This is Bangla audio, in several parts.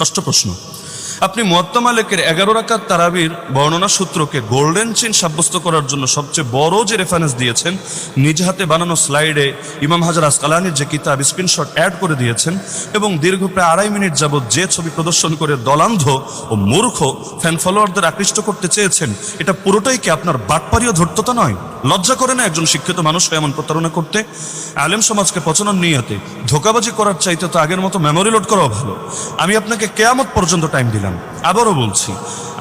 ষষ্ঠ প্রশ্ন। আপনি মুয়াত্তা মালিকের এগারো রাকাত তারাবির বর্ণনা সূত্রকে গোল্ডেন চেন সাব্যস্ত করার জন্য সবচেয়ে বড় যে রেফারেন্স দিয়েছেন, নিজ হাতে বানানো স্লাইডে ইমাম হাজার আসকালানির যে কিতাব স্ক্রিনশট অ্যাড করে দিয়েছেন এবং দীর্ঘ প্রায় আড়াই মিনিট যাবৎ যে ছবি প্রদর্শন করে দলান্ধ ও মূর্খ ফ্যান ফলোয়ারদের আকৃষ্ট করতে চেয়েছেন, এটা পুরোটাই কি আপনার বাটপারি ও ধর্ততা নয়? লজ্জা করে না একজন শিক্ষিত মানুষকে এমন প্রতারণা করতে? আলেম সমাজকে পচানোর নিয়তে ধোকাবাজি করার চাইতে তো আগের মতো মেমোরি লোড করাও ভালো। আমি আপনাকে কেয়ামত পর্যন্ত টাইম দিলাম। আবারও বলছি,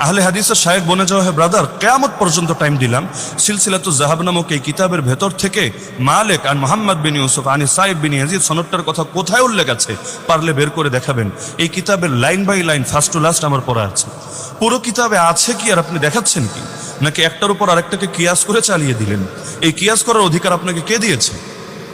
আহলে হাদিসের শায়েক বনে যাওয়া হে ব্রাদার কেয়ামত পর্যন্ত টাইম দিলাম। সিলসিলাতু জাহাব নামক এই কিতাবের ভেতর থেকে মালেক আর মোহাম্মদ বিন ইউসুফ আনি সাহেব বিন ইয়াজিদ সনদটার কথা কোথায় উল্লেখ আছে? পারলে বের করে দেখাবেন। এই কিতাবের line by line first to last আমার পড়া আছে। পুরো কিতাবে আছে কি আর আপনি দেখাচ্ছেন কি? নাকি একটার উপর আরেকটাকে কিয়াস করে চালিয়ে দিলেন? এই কিয়াস করার অধিকার আপনাকে কে দিয়েছে?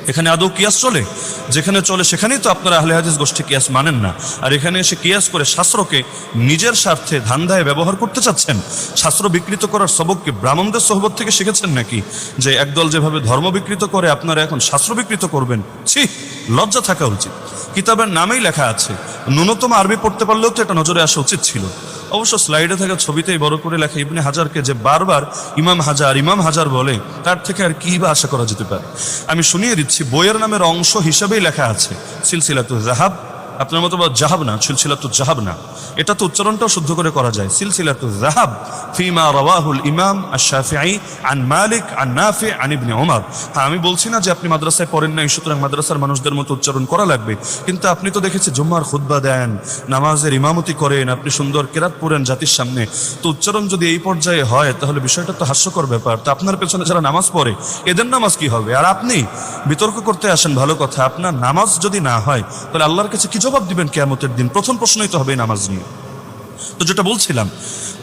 এখানে আদৌ কিয়াস চলে? যেখানে চলে সেখানেই তো আপনারা আহলে হাদিস গোষ্ঠী কিয়াস মানেন না। আর এখানে এসে কিয়াস করে শাস্ত্রকে নিজের স্বার্থে ধান্দায় ব্যবহার করতে চাচ্ছেন? শাস্ত্র বিকৃত করার সবককে ব্রাহ্মণদের সহবত থেকে শিখেছেন নাকি? যে একদল যেভাবে ধর্ম বিকৃত করে, আপনারা এখন শাস্ত্র বিকৃত করবেন? ছি, লজ্জা থাকা উচিত। কিতাবের নামেই লেখা আছে, ন্যূনতম আরবি পড়তে পারলেও তো এটা নজরে আসা উচিত ছিল। অবশ্য স্লাইডে থাকা ছবিতেই বড় করে লেখা ইবনে হাজারকে যে বারবার ইমাম হাজার ইমাম হাজার বলে, তার থেকে আর কি বা আশা করা যেতে পারে? আমি শুনিয়ে দিচ্ছি, বইয়ের নামের অংশ হিসাবেই লেখা আছে সিলসিলাতু জাহাব আপনার মতো বা জাহাব না সিলসিলাতু জাহাব না। এটা তো উচ্চারণটাও শুদ্ধ করে করা যায়। সিলসিলাতু জাহাব। ফিমা রওয়াহুল ইমাম আশ-শাফিঈ, আন মালিক, আন নাফি, আন ইবনে ওমর হ্যাঁ আমি বলছি না যে আপনি মাদ্রাসায় পড়েন নাই, সুতরাং মাদ্রাসার মানুষদের মতো উচ্চারণ করা লাগবে। কিন্তু আপনি তো দেখেছি জুম্মার খুতবা দেন, নামাজের ইমামতি করেন, আপনি সুন্দর কেরাত পড়েন জাতির সামনে। তো উচ্চারণ যদি এই পর্যায়ে হয়, তাহলে বিষয়টা তো হাস্যকর ব্যাপার। তো আপনার পেছনে যারা নামাজ পড়ে, এদের নামাজ কি হবে? আর আপনি? বিতর্ক করতে আসেন, ভালো কথা। আপনার নামাজ যদি না হয়, তাহলে আল্লাহর কাছে কি জবাব দিবেন কেয়ামতের দিন। প্রথম প্রশ্নই তো হবে নামাজ নিয়ে। তো যেটা বলছিলাম,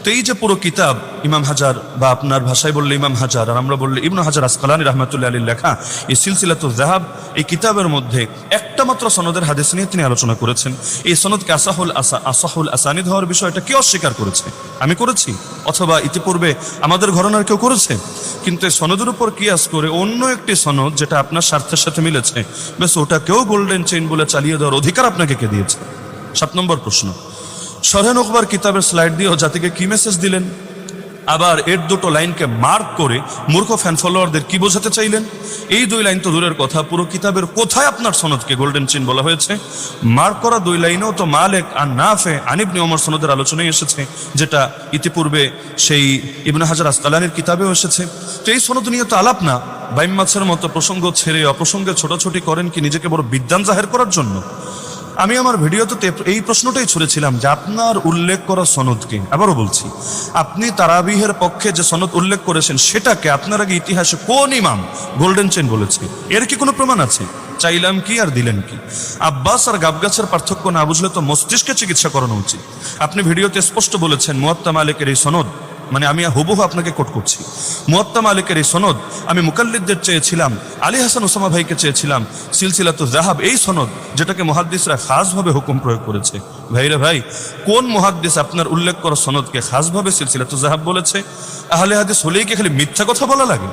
তো এই যে পুরো কিতাব, ইমাম হাজার বা আপনার ভাষায় বললে ইমাম হাজার, আর আমরা বললে ইবনু হাজার আসকালানি রহমতুল্লাহ আলীর লেখা, এই সিলসিলাতুল জাহাব এই কিতাবের মধ্যে একটা মাত্র সনদের হাদিস নিয়ে তিনি আলোচনা করেছেন। এই সনদকে আসাহুল আসা, আসাহুল আসানিদ হওয়ার বিষয়টা কে অস্বীকার করেছে? আমি করেছি, অথবা ইতিপূর্বে আমাদের ঘরনার কেউ করেছে? কিন্তু এই সনদের উপর কিয়াস করে অন্য একটি সনদ যেটা আপনার স্বার্থের সাথে মিলেছে বেশ ওটাকেও গোল্ডেন চেইন বলে চালিয়ে দেওয়ার অধিকার আপনাকে কে দিয়েছে? সাত নম্বর প্রশ্ন। সরহেন আকবর কিতাবের স্লাইড দিয়েও জাতিকে কি মেসেজ দিলেন? আবার এর দুটো লাইনকে মার্ক করে মূর্খ ফ্যান ফলোয়ারদের কি বোঝাতে চাইলেন? এই দুই লাইন তো দূরের কথা, পুরো কিতাবের কোথায় আপনার সনদকে গোল্ডেন চিন বলা হয়েছে? মার্ক করা দুই লাইনেও তো মালেক আর নাফে আনিবনি ওমর সনদের আলোচনায় এসেছে, যেটা ইতিপূর্বে সেই ইবনে হাজার আস্তালানির কিতাবেও এসেছে। তো এই সনদ নিয়ে তো আলাপ না। বাইম মাছের মতো প্রসঙ্গ ছেড়ে অপ্রসঙ্গে ছোটাছুটি করেন কি নিজেকে বড় বিদ্যান জাহের করার জন্য? আমি আমার ভিডিওতে এই প্রশ্নটাই ছুড়েছিলাম যে আপনার উল্লেখ করা সনদকে আবারও বলছি, আপনি তারাবিহের পক্ষে যে সনদ উল্লেখ করেছেন সেটাকে আপনার আগে ইতিহাসে কোন ইমাম গোল্ডেন চেন বলেছে? এর কি কোনো প্রমাণ আছে? চাইলাম কি আর দিলেন কি? আব্বাস আর গাবগাছের পার্থক্য না বুঝলে তো মস্তিষ্কে চিকিৎসা করানো উচিত। আপনি ভিডিওতে স্পষ্ট বলেছেন মুয়াত্তা মালিকের এই সনদ মানে আমি হুবহু আপনাকে কোট করছি। মুয়াত্তা মালিকের এই সনদ আমি মুকাল্লিদদের চেয়েছিলাম, আলী হাসান ওসামা ভাইকে চেয়েছিলাম, সিলসিলাতু জাহাব এই সনদ যেটাকে মহাদ্দেশরা খাসভাবে হুকুম প্রয়োগ করেছে। ভাইরা ভাই, কোন মহাদ্দিস আপনার উল্লেখ করা সনদকে খাসভাবে সিলসিলাতু জাহাব বলেছে? আহলে হাদিস হলেই কি খালি মিথ্যা কথা বলা লাগে?